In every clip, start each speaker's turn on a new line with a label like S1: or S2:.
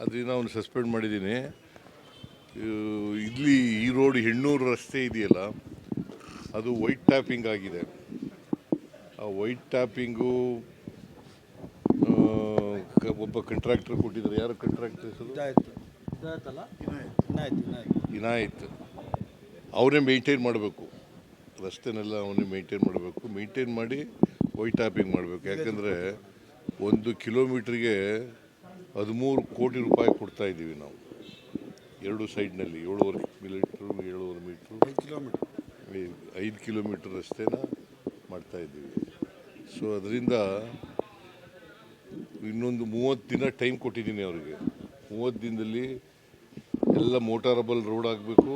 S1: ಅದರಿಂದ ಅವನು ಸಸ್ಪೆಂಡ್ ಮಾಡಿದ್ದೀನಿ. ಇಲ್ಲಿ ಈ ರೋಡ್ ಹೆಣ್ಣೂರು ರಸ್ತೆ ಇದೆಯಲ್ಲ ಅದು ವೈಟ್ ಟ್ಯಾಪಿಂಗ್ ಆಗಿದೆ. ಆ ವೈಟ್ ಟ್ಯಾಪಿಂಗು ಒಬ್ಬ ಕಂಟ್ರಾಕ್ಟರ್ ಕೊಟ್ಟಿದ್ದಾರೆ. ಯಾರು ಕಂಟ್ರಾಕ್ಟರ್ ಹೆಸರು? ಇನಾಯತ್ ಅವನೇ ಮೇಂಟೈನ್ ಮಾಡಬೇಕು. ರಸ್ತೆನೆಲ್ಲ ಅವನೇ ಮೇಂಟೈನ್ ಮಾಡಬೇಕು. ಮೇಂಟೈನ್ ಮಾಡಿ ವೈಟ್ ಟ್ಯಾಪಿಂಗ್ ಮಾಡಬೇಕು. ಯಾಕಂದರೆ ಒಂದು ಕಿಲೋಮೀಟ್ರಿಗೆ ಹದಿಮೂರು ಕೋಟಿ ರೂಪಾಯಿ ಕೊಡ್ತಾ ಇದ್ದೀವಿ ನಾವು. ಎರಡು ಸೈಡ್ನಲ್ಲಿ ಏಳುವರೆ ಮೀಟ್ರು ಏಳುವರೆ ಮೀಟ್ರು.
S2: ಕಿಲೋಮೀಟ್ರ್.
S1: ಐದು ಕಿಲೋಮೀಟರ್ ರಸ್ತೆನ ಮಾಡ್ತಾ ಇದ್ದೀವಿ. ಸೊ ಅದರಿಂದ ಇನ್ನೊಂದು ಮೂವತ್ತು ದಿನ ಟೈಮ್ ಕೊಟ್ಟಿದ್ದೀನಿ ಅವರಿಗೆ. ಮೂವತ್ತು ದಿನದಲ್ಲಿ ಎಲ್ಲ ಮೋಟಾರಬಲ್ ರೋಡ್ ಆಗಬೇಕು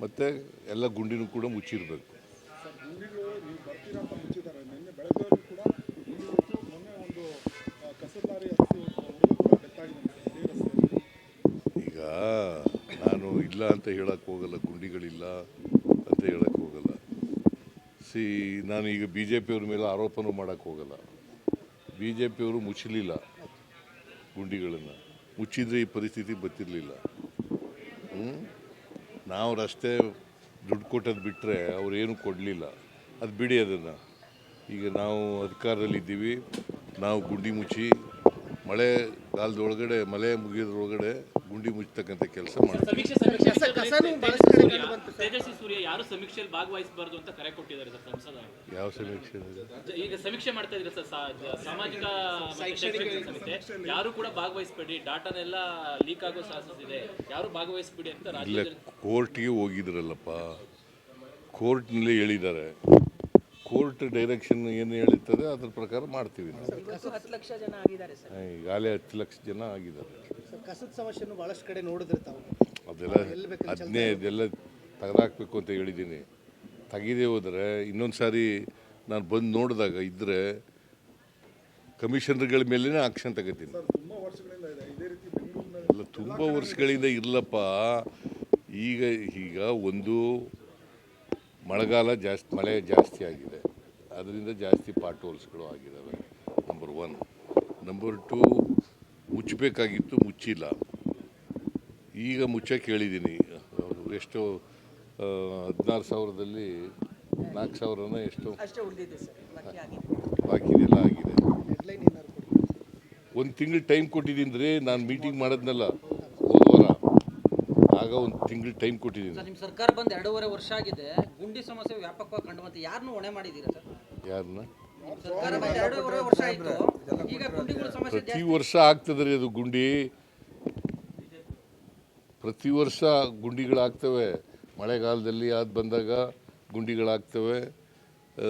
S1: ಮತ್ತು ಎಲ್ಲ ಗುಂಡಿನೂ ಕೂಡ ಮುಚ್ಚಿರಬೇಕು
S3: ಗುಂಡಿಗಳು ನೀವು ಬರ್ತೀರಾ ಅಂತ ಮುಚ್ಚಿದ್ದಾರೆ ನಿನ್ನೆ ಬೆಳಗ್ಗೆವರೆಗೂ ಕೂಡ ಗುಂಡಿ ಹೊಡೆದು ಮೊನ್ನೆ ಒಂದು ಆ, ಕಸದ ಲಾರಿ ಹತ್ತಿ ಹುಡುಗ ಕೂಡ ಡೆತ್ ಆಗಿದೆ ಇದೇ ರಸ್ತೆಯಲ್ಲಿ
S1: ಈಗ ನಾನು ಇಲ್ಲ ಅಂತ ಹೇಳಕ್ಕೆ ಹೋಗಲ್ಲ, ಗುಂಡಿಗಳಿಲ್ಲ ಅಂತ ಹೇಳಕ್ಕೆ ಹೋಗಲ್ಲ. ಸಿ, ನಾನು ಈಗ ಬಿ ಜೆ ಪಿಯವ್ರ ಮೇಲೆ ಆರೋಪನೂ ಮಾಡೋಕ್ಕೆ ಹೋಗಲ್ಲ. ಬಿ ಜೆ ಪಿಯವರು ಮುಚ್ಚಲಿಲ್ಲ ಗುಂಡಿಗಳನ್ನು. ಮುಚ್ಚಿದ್ರೆ ಈ ಪರಿಸ್ಥಿತಿ ಬರ್ತಿರ್ಲಿಲ್ಲ? ನಾವು ರಸ್ತೆ ದುಡ್ಡು ಕೊಟ್ಟದ್ದು ಬಿಟ್ಟರೆ ಅವರೇನು ಕೊಡಲಿಲ್ಲ. ಅದು ಬಿಡಿ ಅದನ್ನು. ಈಗ ನಾವು ಅಧಿಕಾರದಲ್ಲಿದ್ದೀವಿ. ನಾವು ಗುಂಡಿ ಮುಚ್ಚಿ ಮಳೆಗಾಲದೊಳಗಡೆ ಮಳೆ ಮುಗಿಯೋದ್ರೊಳಗಡೆ ಗುಂಡಿ ಮುಚ್ಚತಕ್ಕಂಥ ಕೆಲಸ
S4: ಸಮೀಕ್ಷೆ ಸಮೀಕ್ಷೆ. ತೇಜಸ್ವಿ ಸೂರ್ಯ ಯಾರು ಸಮೀಕ್ಷೆಯಲ್ಲಿ ಭಾಗವಹಿಸಬಾರ್ದು ಅಂತ ಕರೆ ಕೊಟ್ಟಿದ್ದಾರೆ ಸರ್ ಸಂಸದ
S1: ಯಾವ ಸಮೀಕ್ಷೆ ಇದೆ?
S4: ಈಗ ಸಮೀಕ್ಷೆ ಮಾಡ್ತಾ ಇದ್ರೆ ಸರ್ ಸಾ- ಸಾಮಾಜಿಕ ಶೈಕ್ಷಣಿಕ ಸಮಿತಿ. ಯಾರು ಕೂಡ ಭಾಗವಹಿಸಬೇಡಿ ಡಾಟಾನೆಲ್ಲ ಲೀಕ್ ಆಗೋ ಸಾಧ್ಯತೆ ಇದೆ. ಯಾರು ಭಾಗವಹಿಸಬೇಡಿ ಅಂತ ರಾಜ್ಯ
S1: ಕೋರ್ಟ್ಗೆ ಹೋಗಿದ್ರಲ್ಲಪ್ಪ. ಕೋರ್ಟ್ನಲ್ಲಿ ಹೇಳಿದ್ದಾರೆ. ಕೋರ್ಟ್ ಡೈರೆಕ್ಷನ್ ಏನು ಹೇಳುತ್ತದೆ ಅದ್ರ ಪ್ರಕಾರ ಮಾಡ್ತೀವಿ ನಾವು.
S5: ಹತ್ತು ಲಕ್ಷ ಜನ ಆಗಿದ್ದಾರೆ ಸರ್.
S1: ಈಗಾಗಲೇ ಹತ್ತು ಲಕ್ಷ ಜನ ಆಗಿದ್ದಾರೆ.
S2: ಸರ್ ಕಸದ ಸಮಸ್ಯೆಯನ್ನು ಭಾಳಷ್ಟು ಕಡೆ ನೋಡಿದ್ರೆ ತಾವು.
S1: ಅದೆಲ್ಲ ಅದನ್ನೇ ಎಲ್ಲ ತೆಗೆದಾಕ್ಬೇಕು ಅಂತ ಹೇಳಿದ್ದೀನಿ. ತೆಗೆದೇ ಹೋದರೆ ಇನ್ನೊಂದು ಸಾರಿ ನಾನು ಬಂದು ನೋಡಿದಾಗ ಇದ್ದರೆ ಕಮಿಷನರ್ಗಳ ಮೇಲೇ ಆಕ್ಷನ್ ತಗೋತೀನಿ.
S3: ಸರ್ ತುಂಬ ವರ್ಷಗಳಿಂದ ಇದೆ. ಇದೇ ರೀತಿ ಬೆಂಗಳೂರಿನ
S1: ಅಲ್ಲ ತುಂಬ ವರ್ಷಗಳಿಂದ ಇರಲಪ್ಪ. ಈಗ ಈಗ ಒಂದು ಮಳೆಗಾಲ ಜಾಸ್ತಿ ಮಳೆ ಜಾಸ್ತಿ ಆಗಿದೆ. ಅದರಿಂದ ಜಾಸ್ತಿ ಪಾಟ್ ಹೋಲ್ಸ್ಗಳು ಆಗಿದ್ದಾವೆ ನಂಬರ್ ಒನ್ ನಂಬರ್ ಟು ಮುಚ್ಚಬೇಕಾಗಿತ್ತು ಮುಚ್ಚಿಲ್ಲ. ಈಗ ಮುಚ್ಚಕ್ಕೆ ಹೇಳಿದ್ದೀನಿ ಅವರು ಎಷ್ಟು ಹದಿನಾರು ಸಾವಿರದಲ್ಲಿ ನಾಲ್ಕು ಸಾವಿರನ ಎಷ್ಟು
S5: ಅಷ್ಟೇ ಉಳಿದಿದೆ ಸರ್. ಬಾಕಿ ಆಗಿದೆ.
S1: ಬಾಕಿದೆಲ್ಲ ಆಗಿದೆ. ಒಂದು ತಿಂಗಳು ಟೈಮ್ ಕೊಟ್ಟಿದ್ದೀನಿ ರೀ ನಾನು ಮೀಟಿಂಗ್ ಮಾಡೋದ್ನಲ್ಲ. ಆಗ ಒಂದು ತಿಂಗಳು ಟೈಮ್ ಕೊಟ್ಟಿದ್ದೀನಿ
S6: ಸರ್ ನಿಮ್ಮ ಸರ್ಕಾರ ಬಂದು ಎರಡೂವರೆ ವರ್ಷ ಆಗಿದೆ. ಗುಂಡಿ ಸಮಸ್ಯೆ ವ್ಯಾಪಕವಾಗಿ ಕಂಡು ಬಂತು ಯಾರನ್ನೂ ಹೊಣೆ ಮಾಡಿದ್ದೀರಾ ಸರ್?
S1: ಯಾರನ್ನ
S6: ಸರ್ಕಾರ ಬಂದು ಎರಡೂವರೆ ವರ್ಷ ಆಯಿತು. ಈಗ ಗುಂಡಿಗಳ ಸಮಸ್ಯೆ
S1: ಪ್ರತಿ ವರ್ಷ ಆಗ್ತದೆ ರೀ ಅದು ಗುಂಡಿ. ಪ್ರತಿ ವರ್ಷ ಗುಂಡಿಗಳಾಗ್ತವೆ. ಮಳೆಗಾಲದಲ್ಲಿ ಅದು ಬಂದಾಗ ಗುಂಡಿಗಳಾಗ್ತವೆ. ಆ,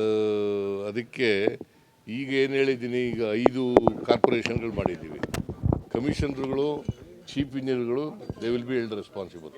S1: ಅದಕ್ಕೆ ಈಗ ಏನು ಹೇಳಿದ್ದೀನಿ ಈಗ ಐದು ಕಾರ್ಪೊರೇಷನ್ಗಳು ಮಾಡಿದ್ದೀವಿ. ಕಮಿಷನರ್ಗಳು ಚೀಫ್ ಇಂಜಿನಿಯರ್ಗಳು they will be held responsible